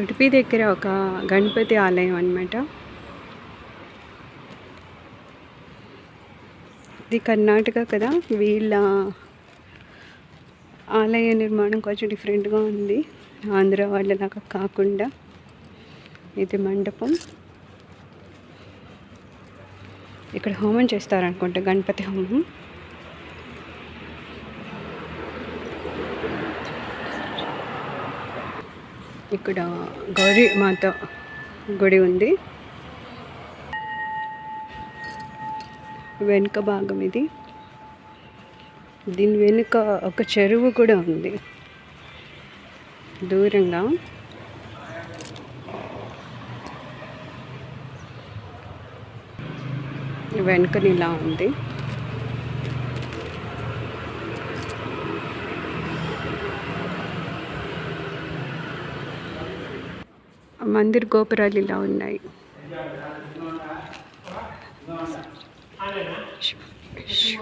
ఉడిపి దగ్గర ఒక గణపతి ఆలయం అన్నమాట. ఇది కర్ణాటక కదా వీళ్ళ ఆలయ నిర్మాణం కొంచెం డిఫరెంట్గా ఉంది. ఆంధ్ర వాళ్ళలాగా కాకుండా ఇది మండపం. ఇక్కడ హోమం చేస్తారనుకుంటా గణపతి హోమం. ఇక్కడ గౌరీ మాత గుడి ఉంది. వెనుక భాగం ఇది. దీని వెనుక ఒక చెరువు కూడా ఉంది. దూరంగా. వెనుకని ఇలా ఉంది. మందిర్ గోపురాలు ఇలా ఉన్నాయి ష్- ష్-